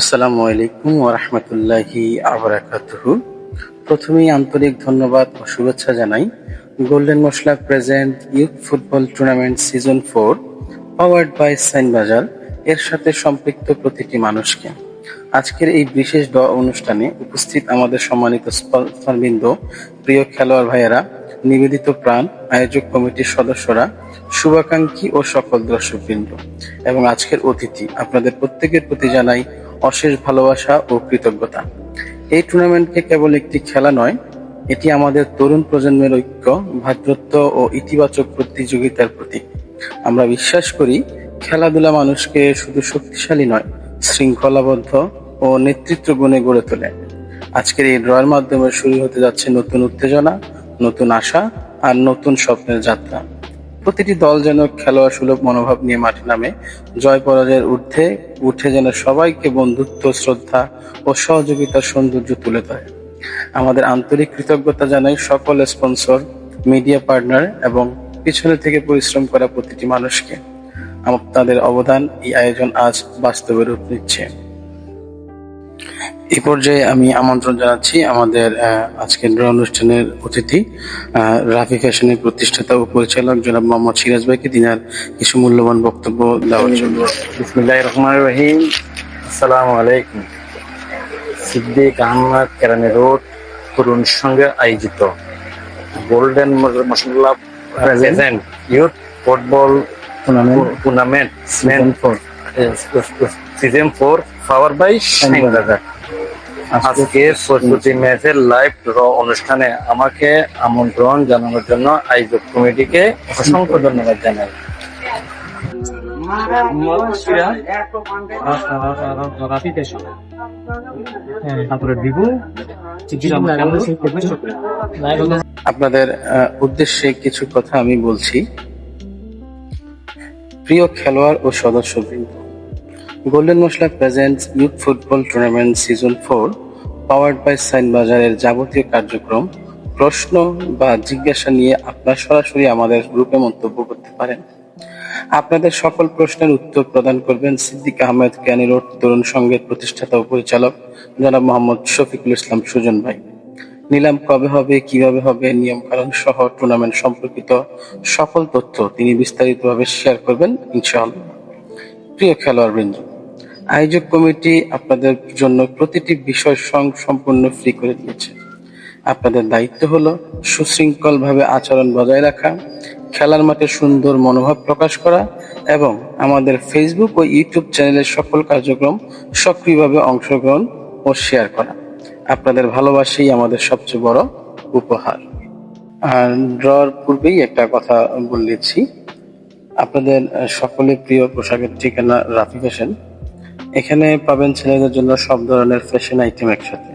আসসালামু আলাইকুম ওরহমতুল্লাহি আবরাকাতুহু প্রথমেই আন্তরিক ধন্যবাদ ও শুভেচ্ছা জানাই Golden Masala present youth football tournament season four powered by Sign Bazar এর সাথে সম্পৃক্ত প্রতিটি মানুষকে। আজকের এই বিশেষ দ অনুষ্ঠানে উপস্থিত আমাদের সম্মানিত স্পন্সরবৃন্দ প্রিয় খেলোয়াড় ভাইয়েরা, নিবেদিত প্রাণ, আয়োজক কমিটির সদস্যরা, শুভাকাঙ্ক্ষী ও সকল দর্শকবৃন্দ। এবং আজকের অতিথি আপনাদের প্রত্যেকের প্রতি জানাই অশেষ ভালোবাসা ও কৃতজ্ঞতা। এই টুর্নামেন্টকে কেবল একটি খেলা নয়, এটি আমাদের তরুণ প্রজন্মের ঐক্য ভ্রাতৃত্ব ও ইতিবাচক প্রতিযোগিতার প্রতীক। আমরা বিশ্বাস করি, খেলাধুলা মানুষকে শুধু শক্তিশালী নয়, শৃঙ্খলাবদ্ধ ও নেতৃত্ব গুণে গড়ে তোলে। আজকের এই ড্রয়ের মাধ্যমে শুরু হতে যাচ্ছে নতুন উত্তেজনা, নতুন আশা আর নতুন স্বপ্নের যাত্রা। প্রতিটি দল যেন খেলোয়াড় সুলভ মনোভাব নিয়ে মাঠে নামে, জয় পরাজয়ের ঊর্ধ্বে উঠে যেন সবাইকে বন্ধুত্ব, শ্রদ্ধা ও সহযোগিতার সৌন্দর্য তুলে ধরে। আমাদের আন্তরিক কৃতজ্ঞতা জানাই সকল স্পন্সর, মিডিয়া পার্টনার এবং পিছনে থেকে পরিশ্রম করা প্রতিটি মানুষকে। তাদের অবদান এই আয়োজন আজ বাস্তবে রূপ নিচ্ছে। এই পর্যায়ে আমি আমন্ত্রণ জানাচ্ছি আমাদের আজকের অনুষ্ঠানের অতিথি রাফি ফ্যাশনের প্রতিষ্ঠাতা ও পরিচালক জনাব মোহাম্মদ সিরাজ ভাইকে দিনার কিছু মূল্যবান বক্তব্য দেওয়ার জন্য। বিসমিল্লাহ রহমান রহিম। আসসালামু আলাইকুম। সিদ্দিক আহমদ কেরানি রোড তরুণ সঙ্গে আয়োজিত Golden Masala present youth football tournament Season four. Season four power by Bazar আজকে প্রস্তুতি ম্যাচের লাইভ ড্র অনুষ্ঠানে আমাকে আমন্ত্রণ জানানোর জন্য আয়োজক কমিটিকে অসংখ্য ধন্যবাদ জানাই। আপনাদের আহ, উদ্দেশ্যে কিছু কথা আমি বলছি। প্রিয় খেলোয়াড় ও সদস্যবৃন্দ Golden Masala presents youth football tournament season four, powered by Sign বাজারের যাবতীয় কার্যক্রম, প্রশ্ন বা জিজ্ঞাসা নিয়ে আপনারা সরাসরি আমাদের গ্রুপে মন্তব্য করতে পারেন। আপনাদের সকল প্রশ্নের উত্তর প্রদান করবেন সিদ্দিক আহমেদ জ্ঞানী রোড তরুণ সংঘের প্রতিষ্ঠাতা ও পরিচালক জনাব মোহাম্মদ শফিকুল ইসলাম সুজন ভাই। নিলাম কবে হবে, কীভাবে হবে নিয়ম কানুন সহ টুর্নামেন্ট সম্পর্কিত সকল তথ্য তিনি বিস্তারিতভাবে শেয়ার করবেন, ইনশাআল্লাহ। প্রিয় খেলোয়াড়বৃন্দ আয়োজক কমিটি আপনাদের জন্য প্রতিটি বিষয় সম্পূর্ণ ফ্রি করে দিয়েছে। আপনাদের দায়িত্ব হলো সুশৃঙ্খলভাবে আচরণ বজায় রাখা, খেলার মাঠে সুন্দর মনোভাব প্রকাশ করা এবং আমাদের ফেসবুক ও ইউটিউব চ্যানেলের সকল কার্যক্রম সক্রিয়ভাবে অংশগ্রহণ ও শেয়ার করা। আপনাদের ভালোবাসাই আমাদের সবচেয়ে বড় উপহার। আর ড্রর পূর্বেই একটা কথা বলেছি আপনাদের সকলের প্রিয় পোশাকের ঠিকানা রাফি ফ্যাশন এখানে পাবেন ছেলেদের জন্য সব ধরনের ফ্যাশন আইটেম একসাথে।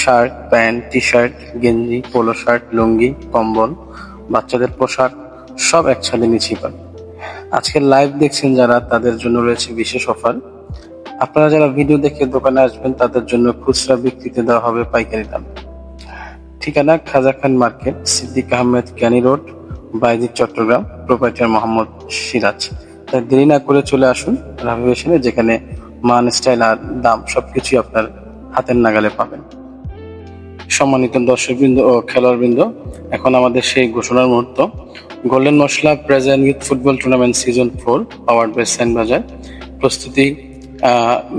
শার্ট, প্যান্ট টি শার্ট গেঞ্জি, পোলো শার্ট, লুঙ্গি, কম্বল, বাচ্চাদের পোশাক, সব একসাথে নিচেই পাবেন। আজকের লাইভ দেখছেন যারা, তাদের জন্য রয়েছে বিশেষ অফার আপনারা যারা ভিডিও দেখে দোকানে আসবেন, তাদের জন্য খুচরা বিক্রিতে দেওয়া হবে পাইকারি দাম। ঠিকানা খাজা খান মার্কেট, সিদ্দিক আহমেদ ক্যানি রোড বাইজিদ চট্টগ্রাম প্রোপাইটার মোহাম্মদ সিরাজ। তাই দেরি না করে চলে আসুন রাভি ফ্যাশনে যেখানে মান, স্টাইল আর দাম সবকিছুই আপনার হাতের নাগালে পাবেন। সম্মানিত দর্শকবৃন্দ ও খেলোয়াড় খেলোয়াড়বৃন্দ, এখন আমাদের সেই ঘোষণার মুহূর্ত। Golden Masala present youth football tournament season four, powered by Bazar প্রস্তুতি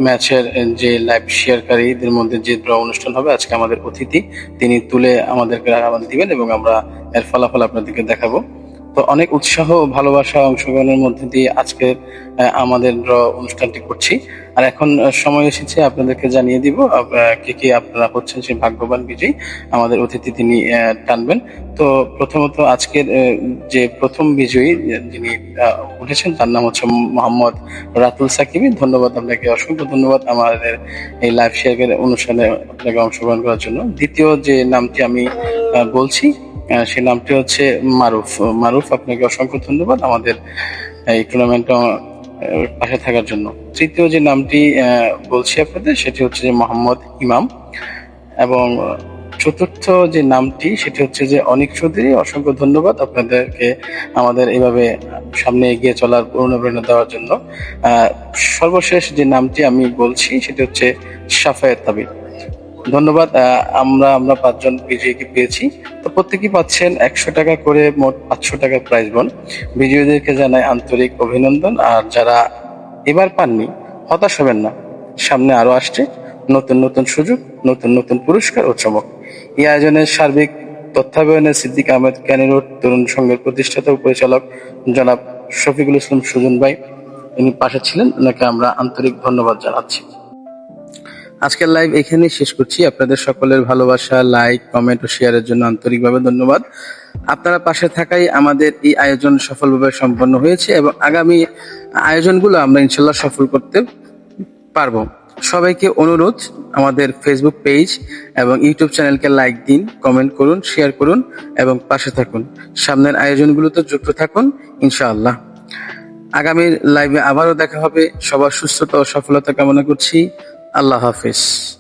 ম্যাচের যে লাইভ শেয়ারকারীদের মধ্যে যে ড্র অনুষ্ঠান হবে, আজকে আমাদের অতিথি, তিনি তুলে আমাদেরকে আহ্বান দিবেন এবং আমরা এর ফলাফল আপনাদেরকে দেখাবো। তো অনেক উৎসাহ ভালোবাসা অংশগ্রহণের মধ্যে দিয়ে আজকের আমাদের ড্র অনুষ্ঠানটি করছি। আর এখন সময় এসেছে, আপনাদেরকে জানিয়ে দিব কে কে আপনারা হচ্ছেন সেই ভাগ্যবান বিজয়ী, আমাদের অতিথি তিনি টানবেন। তো প্রথমত আজকের যে প্রথম বিজয়ী যিনি উঠেছেন, তার নাম হচ্ছে মোহাম্মদ রাতুল সাকিবি। ধন্যবাদ আপনাকে, অসংখ্য ধন্যবাদ আমাদের এই লাইভ শেয়ারের অনুষ্ঠানে আপনাকে অংশগ্রহণ করার জন্য। দ্বিতীয় যে নামটি আমি বলছি সেই নামটি হচ্ছে মারুফ। মারুফ, আপনাকে অসংখ্য ধন্যবাদ। আমাদের এই টুর্নামেন্টে পাশে থাকার জন্য। তৃতীয় যে নামটি বলছি আপনাদের, সেটি হচ্ছে যে মোহাম্মদ ইমাম। এবং চতুর্থ যে নামটি, সেটি হচ্ছে যে অনেক চৌধুরী। অসংখ্য ধন্যবাদ আপনাদেরকে আমাদের এভাবে সামনে এগিয়ে চলার অনুপ্রেরণা দেওয়ার জন্য। সর্বশেষ যে নামটি আমি বলছি, সেটি হচ্ছে সাফায়েত তাবির। ধন্যবাদ। আমরা আমরা পাঁচজন বিজয়ীকে পেয়েছি। তো প্রত্যেকেই পাচ্ছেন একশো টাকা করে মোট পাঁচশো টাকা প্রাইজ বন বিজয়ীদেরকে জানাই আন্তরিক অভিনন্দন। আর যারা এবার পাননি, হতাশ হবেন না। সামনে আরও আসছে নতুন নতুন সুযোগ, নতুন নতুন পুরস্কার ও চমক। এই আয়োজনের সার্বিক তত্ত্বাবধানে সিদ্দিক আহমেদ ক্যানেরোড তরুণ সংঘের প্রতিষ্ঠাতা ও পরিচালক জনাব শফিকুল ইসলাম সুজন ভাই ইনি পাশে ছিলেন। ওনাকে আমরা আন্তরিক ধন্যবাদ জানাচ্ছি। আজকের লাইভ এখানেই শেষ করছি। আপনাদের সকলের ভালোবাসা লাইক কমেন্ট ও শেয়ারের জন্য আন্তরিকভাবে ধন্যবাদ। আপনারা পাশে থাকাই আমাদের এই আয়োজন সফলভাবে সম্পন্ন হয়েছে এবং আগামী আয়োজনগুলো আমরা ইনশাল্লাহ সফল করতে পারব। সবাইকে অনুরোধ, আমাদের ফেসবুক পেজ এবং ইউটিউব চ্যানেলকে লাইক দিন কমেন্ট করুন শেয়ার করুন এবং পাশে থাকুন। সামনের আয়োজনগুলোতে যুক্ত থাকুন, ইনশাআল্লাহ। আগামীর লাইভে আবারও দেখা হবে। সবার সুস্থতা ও সফলতা কামনা করছি। আল্লাহ হাফিজ।